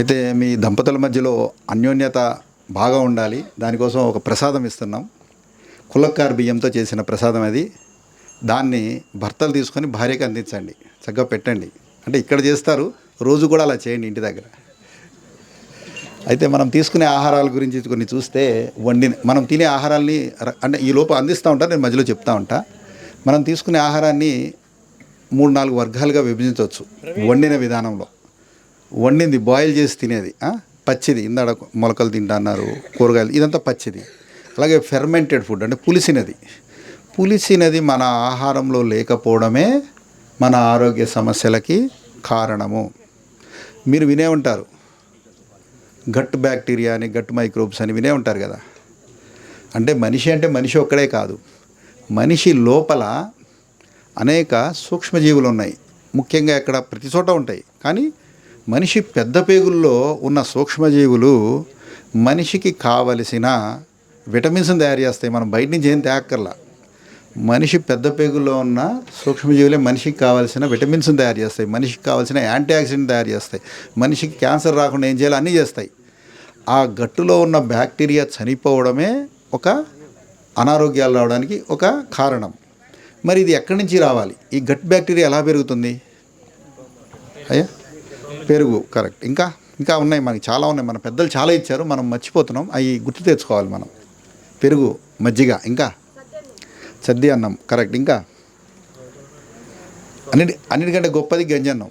అయితే మీ దంపతుల మధ్యలో అన్యోన్యత బాగా ఉండాలి. దానికోసం ఒక ప్రసాదం ఇస్తున్నాం. కులక్కారు బియ్యంతో చేసిన ప్రసాదం అది. దాన్ని భర్తలు తీసుకొని భార్యకి అందించండి. చక్కగా పెట్టండి. అంటే ఇక్కడ చేస్తారు రోజు కూడా అలా చేయండి ఇంటి దగ్గర. అయితే మనం తీసుకునే ఆహారాల గురించి కొన్ని చూస్తే వండిన మనం తినే ఆహారాల్ని అంటే ఈ లోపు అందిస్తూ ఉంటా నేను మధ్యలో చెప్తా ఉంటా. మనం తీసుకునే ఆహారాన్ని మూడు నాలుగు వర్గాలుగా విభజించవచ్చు వండిన విధానంలో. వండింది బాయిల్ చేసి తినేది. పచ్చిది. ఇందాడ మొలకలు తింటున్నారు కూరగాయలు. ఇదంతా పచ్చిది. అలాగే ఫెర్మెంటెడ్ ఫుడ్ అంటే పులిసినది. పులిసినది మన ఆహారంలో లేకపోవడమే మన ఆరోగ్య సమస్యలకి కారణము. మీరు వినే ఉంటారు. గట్ బ్యాక్టీరియా అని గట్ మైక్రోబ్స్ అని వినే ఉంటారు కదా. అంటే మనిషి అంటే మనిషి ఒక్కడే కాదు. మనిషి లోపల అనేక సూక్ష్మజీవులు ఉన్నాయి. ముఖ్యంగా ఇక్కడ ప్రతి చోట ఉంటాయి. కానీ మనిషి పెద్ద పేగుల్లో ఉన్న సూక్ష్మజీవులు మనిషికి కావలసిన విటమిన్స్ని తయారు చేస్తాయి. మనం బయట నుంచి ఏం తేక్కర్లా. మనిషి పెద్ద పేగుల్లో ఉన్న సూక్ష్మజీవులే మనిషికి కావాల్సిన విటమిన్స్ని తయారు చేస్తాయి. మనిషికి కావాల్సిన యాంటీ ఆక్సిడెంట్ తయారు చేస్తాయి. మనిషికి క్యాన్సర్ రాకుండా ఏం చేయాలో అన్నీ చేస్తాయి. ఆ గట్టులో ఉన్న బ్యాక్టీరియా చనిపోవడమే ఒక అనారోగ్యాలు రావడానికి ఒక కారణం. మరి ఇది ఎక్కడి నుంచి రావాలి? ఈ గట్ బ్యాక్టీరియా ఎలా పెరుగుతుంది? అయ్యా? పెరుగు కరెక్ట్ ఇంకా ఇంకా ఉన్నాయి మనకి చాలా ఉన్నాయి. మన పెద్దలు చాలా ఇచ్చారు మనం మర్చిపోతున్నాం. అవి గుర్తు తెచ్చుకోవాలి మనం. పెరుగు మజ్జిగ ఇంకా? సద్ది అన్నం కరెక్ట్ ఇంకా? అన్నిటి అన్నిటికంటే గొప్పది గంజన్నం.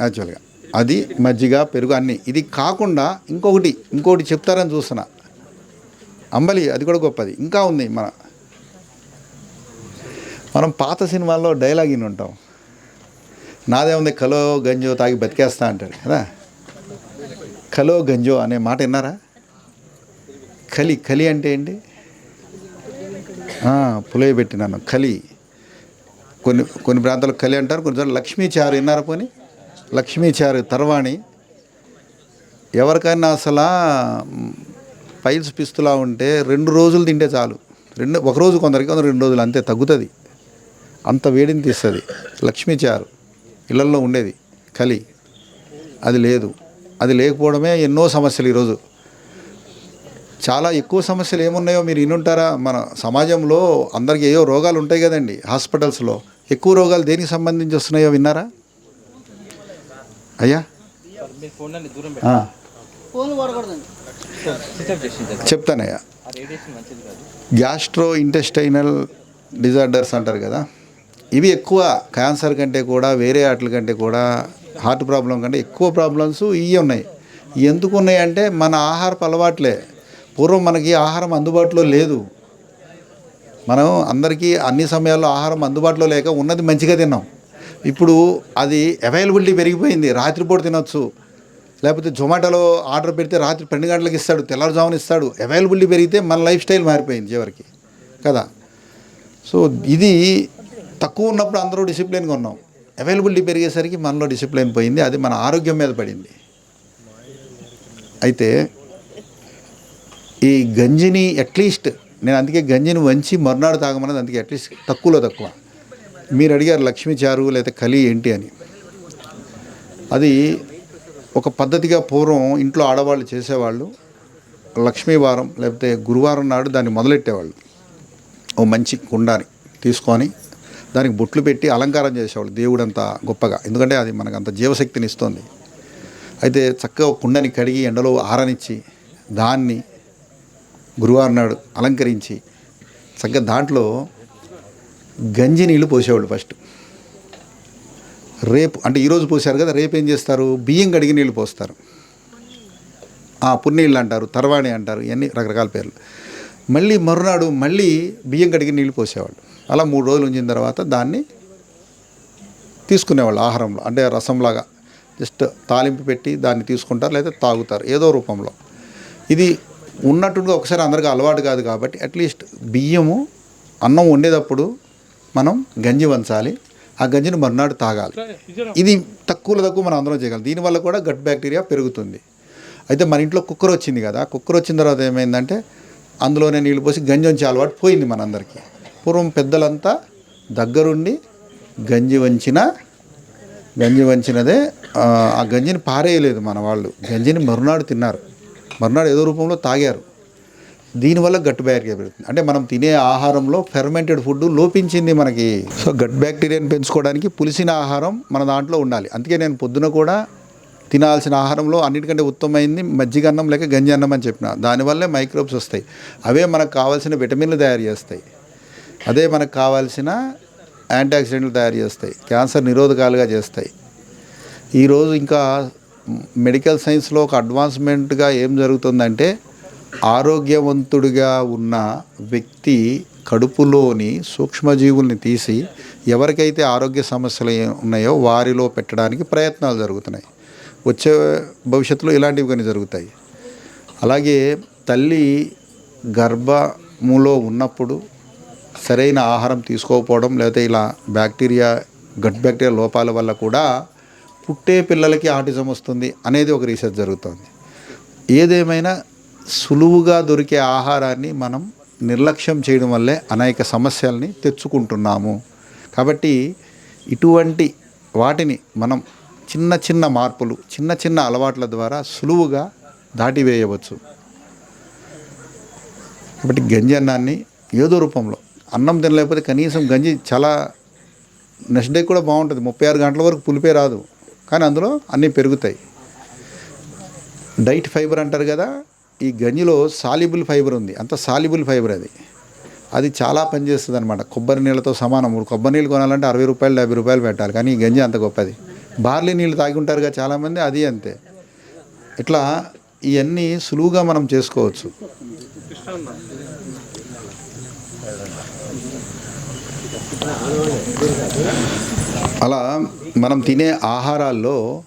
యాక్చువల్గా అది మజ్జిగ పెరుగు అన్నీ. ఇది కాకుండా ఇంకొకటి ఇంకొకటి చెప్తారని చూస్తున్నా. అంబలి అది కూడా గొప్పది. ఇంకా ఉంది మన. మనం పాత సినిమాల్లో డైలాగ్ ఇన్ ఉంటాం. నాదే ఉంది కలో గంజో తాగి బతికేస్తా అంటాడు కదా? కలో గంజో అనే మాట విన్నారా? కలి కలి అంటే ఏంటి? పులయ పెట్టినాను కలి. కొన్ని కొన్ని ప్రాంతాల్లో కలి అంటారు కొన్ని లక్ష్మీచారు లక్ష్మీ చారు విన్నారా పోని? లక్ష్మీ చారు తర్వాణి. ఎవరికైనా అసలు పైల్స్ పిస్తులా ఉంటే రెండు రోజులు తింటే చాలు. రెండు ఒక రోజు కొందరికి కొందరు రెండు రోజులు అంతే తగ్గుతుంది. అంత వేడిని తీస్తుంది లక్ష్మీ చారు ఇళ్ళల్లో ఉండేది కలి అది లేదు. అది లేకపోవడమే ఎన్నో సమస్యలు ఈరోజు. చాలా ఎక్కువ సమస్యలు ఏమున్నాయో మీరు వినుంటారా? మన సమాజంలో అందరికీ ఏవో రోగాలు ఉంటాయి కదండి. హాస్పిటల్స్లో ఎక్కువ రోగాలు దేనికి సంబంధించి వస్తున్నాయో విన్నారా? అయ్యా. చెప్తానయ్యా. ఆ రేడియేషన్ మంచిది కాదు. గ్యాస్ట్రో ఇంటెస్టైనల్ డిజార్డర్స్ అంటారు కదా. ఇవి ఎక్కువ క్యాన్సర్ కంటే కూడా వేరే వాటి కంటే కూడా హార్ట్ ప్రాబ్లం కంటే ఎక్కువ ప్రాబ్లమ్స్ ఇవి ఉన్నాయి. ఎందుకు ఉన్నాయి అంటే మన ఆహారపు అలవాట్లే. పూర్వం మనకి ఆహారం అందుబాటులో లేదు. మనం అందరికీ అన్ని సమయాల్లో ఆహారం అందుబాటులో లేక ఉన్నది మంచిగా తిన్నాం. ఇప్పుడు అది అవైలబిలిటీ పెరిగిపోయింది. రాత్రిపూట తినొచ్చు. లేకపోతే జొమాటోలో ఆర్డర్ పెడితే రాత్రి పన్నెండు గంటలకు ఇస్తాడు తెల్లవారుజామున ఇస్తాడు. అవైలబిలిటీ పెరిగితే మన లైఫ్ స్టైల్ మారిపోయింది చివరికి. కదా? సో ఇది తక్కువ ఉన్నప్పుడు అందరూ డిసిప్లిన్గా ఉన్నాం. అవైలబిలిటీ పెరిగేసరికి మనలో డిసిప్లిన్ పోయింది. అది మన ఆరోగ్యం మీద పడింది. అయితే ఈ గంజిని అట్లీస్ట్ నేను అందుకే గంజిని వంచి మర్నాడు తాగమన్నది అందుకే అట్లీస్ట్ తక్కువలో తక్కువ. మీరు అడిగారు లక్ష్మీ చారు లేదా కలి ఏంటి అని. అది ఒక పద్ధతిగా పూర్వం ఇంట్లో ఆడవాళ్ళు చేసేవాళ్ళు. లక్ష్మీవారం లేకపోతే గురువారం నాడు దాన్ని మొదలెట్టేవాళ్ళు. ఓ మంచి కుండాని తీసుకొని దానికి బొట్లు పెట్టి అలంకారం చేసేవాళ్ళు దేవుడంత గొప్పగా. ఎందుకంటే అది మనకు అంత జీవశక్తిని ఇస్తుంది. అయితే చక్కగా కుండని కడిగి ఎండలో ఆరనిచ్చి దాన్ని గురువారం నాడు అలంకరించి చక్కగా దాంట్లో గంజి నీళ్ళు పోసేవాళ్ళు ఫస్ట్. రేపు అంటే ఈరోజు పోసారు కదా రేపు ఏం చేస్తారు? బియ్యం కడిగి నీళ్ళు పోస్తారు. ఆ పున్నీళ్ళు అంటారు తర్వాణి అంటారు ఇవన్నీ రకరకాల పేర్లు. మళ్ళీ మరునాడు మళ్ళీ బియ్యం కడిగి నీళ్ళు పోసేవాళ్ళు. అలా మూడు రోజులు ఉంచిన తర్వాత దాన్ని తీసుకునేవాళ్ళు ఆహారంలో. అంటే రసంలాగా జస్ట్ తాలింపు పెట్టి దాన్ని తీసుకుంటారు లేదా తాగుతారు ఏదో రూపంలో. ఇది ఉన్నట్టుగా ఒకసారి అందరికీ అలవాటు కాదు కాబట్టి అట్లీస్ట్ బియ్యము అన్నం వండేటప్పుడు మనం గంజి వంచాలి. ఆ గంజిని మర్నాడు తాగాలి. ఇది తక్కువలో తక్కువ మనం అందరం చేయగలం. దీనివల్ల కూడా గట్ బ్యాక్టీరియా పెరుగుతుంది. అయితే మన ఇంట్లో కుక్కర్ వచ్చింది కదా కుక్కర్ వచ్చిన తర్వాత ఏమైందంటే అందులోనే నీళ్ళు పోసి గంజి వంచే అలవాటు పోయింది మనందరికీ. పూర్వం పెద్దలంతా దగ్గరుండి గంజి వంచిన గంజి వంచినదే ఆ, గంజిని పారేయలేదు మన వాళ్ళు. గంజిని మరునాడు తిన్నారు. మరునాడు ఏదో రూపంలో తాగారు. దీనివల్ల గట్ బ్యాక్టీరియా పెరుగుతుంది. అంటే మనం తినే ఆహారంలో ఫెర్మెంటెడ్ ఫుడ్ లోపించింది మనకి. సో గట్ బ్యాక్టీరియాని పెంచుకోవడానికి పులిసిన ఆహారం మన దాంట్లో ఉండాలి. అందుకే నేను పొద్దున కూడా తినాల్సిన ఆహారంలో అన్నిటికంటే ఉత్తమమైంది మజ్జిగ అన్నం లేక గంజి అన్నం అని చెప్పిన. దానివల్లే మైక్రోబ్స్ వస్తాయి. అవే మనకు కావాల్సిన విటమిన్లు తయారు చేస్తాయి. అదే మనకు కావాల్సిన యాంటీ ఆక్సిడెంట్లు తయారు చేస్తాయి క్యాన్సర్ నిరోధకాలుగా చేస్తాయి. ఈరోజు ఇంకా మెడికల్ సైన్స్లో ఒక అడ్వాన్స్మెంట్గా ఏం జరుగుతుందంటే ఆరోగ్యవంతుడిగా ఉన్న వ్యక్తి కడుపులోని సూక్ష్మజీవుల్ని తీసి ఎవరికైతే ఆరోగ్య సమస్యలు ఉన్నాయో వారిలో పెట్టడానికి ప్రయత్నాలు జరుగుతున్నాయి. వచ్చే భవిష్యత్తులో ఇలాంటివి కొన్ని జరుగుతాయి. అలాగే తల్లి గర్భములో ఉన్నప్పుడు సరైన ఆహారం తీసుకోకపోవడం లేకపోతే ఇలా బ్యాక్టీరియా గట్ బ్యాక్టీరియా లోపాల వల్ల కూడా పుట్టే పిల్లలకి ఆటిజం వస్తుంది అనేది ఒక రీసెర్చ్ జరుగుతుంది. ఏదేమైనా సులువుగా దొరికే ఆహారాన్ని మనం నిర్లక్ష్యం చేయడం వల్లే అనేక సమస్యల్ని తెచ్చుకుంటున్నాము. కాబట్టి ఇటువంటి వాటిని మనం చిన్న చిన్న మార్పులు చిన్న చిన్న అలవాట్ల ద్వారా సులువుగా దాటివేయవచ్చు. కాబట్టి గంజన్నాన్ని ఏదో రూపంలో అన్నం తినలేకపోతే కనీసం గంజి చాలా నెక్స్ట్ డే కూడా బాగుంటుంది. ముప్పై ఆరు గంటల వరకు పులిపే రాదు. కానీ అందులో అన్నీ పెరుగుతాయి. డైట్ ఫైబర్ అంటారు కదా ఈ గంజిలో సాలిబుల్ ఫైబర్ ఉంది. అంత సాలిబుల్ ఫైబర్ అది. అది చాలా పనిచేస్తుంది అనమాట కొబ్బరి నీళ్ళతో సమానం. కొబ్బరి నీళ్ళు కొనాలంటే అరవై రూపాయలు డెబ్బై రూపాయలు పెట్టాలి. కానీ ఈ గంజి అంత గొప్పది. బార్లీ నీళ్ళు తాగి ఉంటారుగా చాలామంది అది అంతే. ఇట్లా ఇవన్నీ సులువుగా మనం చేసుకోవచ్చు. అలా మనం తినే ఆహారాల్లో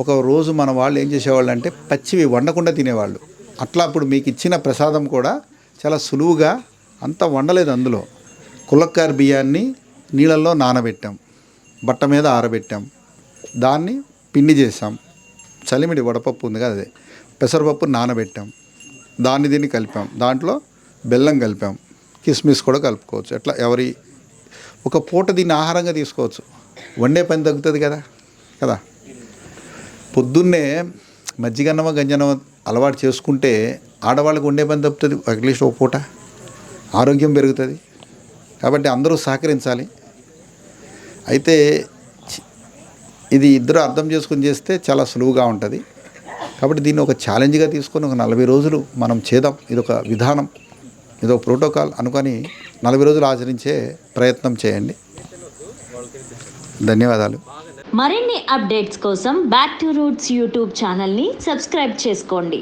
ఒక రోజు మన వాళ్ళు ఏం చేసేవాళ్ళు అంటే పచ్చివి వండకుండా తినేవాళ్ళు. అట్లా అప్పుడు మీకు ఇచ్చిన ప్రసాదం కూడా చాలా సులువుగా అంత వండలేదు అందులో. కులక్కారు బియ్యాన్ని నీళ్ళల్లో నానబెట్టాం. బట్ట మీద ఆరబెట్టాం. దాన్ని పిండి చేసాం. చలిమిడి వడపప్పు ఉంది కదా అదే. పెసరపప్పు నానబెట్టాం. దాన్ని దీన్ని కలిపాం. దాంట్లో బెల్లం కలిపాం. కిస్మిస్ కూడా కలుపుకోవచ్చు. ఎట్లా? ఎవరి ఒక పూట దీన్ని ఆహారంగా తీసుకోవచ్చు. వండే పని తగ్గుతుంది కదా కదా? పొద్దున్నే మజ్జిగన్నమ గంజనమ అలవాటు చేసుకుంటే ఆడవాళ్ళకి వండే పని తప్పుతుంది అట్లీస్ట్ ఒక పూట. ఆరోగ్యం పెరుగుతుంది. కాబట్టి అందరూ సహకరించాలి. అయితే ఇది ఇద్దరు అర్థం చేసుకుని చేస్తే చాలా సులువుగా ఉంటుంది. కాబట్టి దీన్ని ఒక ఛాలెంజ్గా తీసుకొని ఒక నలభై రోజులు మనం చేద్దాం. ఇది ఒక విధానం. ఏదో ప్రోటోకాల్ అనుకొని నలభై రోజులు ఆచరించే ప్రయత్నం చేయండి. ధన్యవాదాలు. మరిన్ని అప్డేట్స్ కోసం బ్యాక్ టు రూట్స్ యూట్యూబ్ ఛానల్ని సబ్స్క్రైబ్ చేసుకోండి.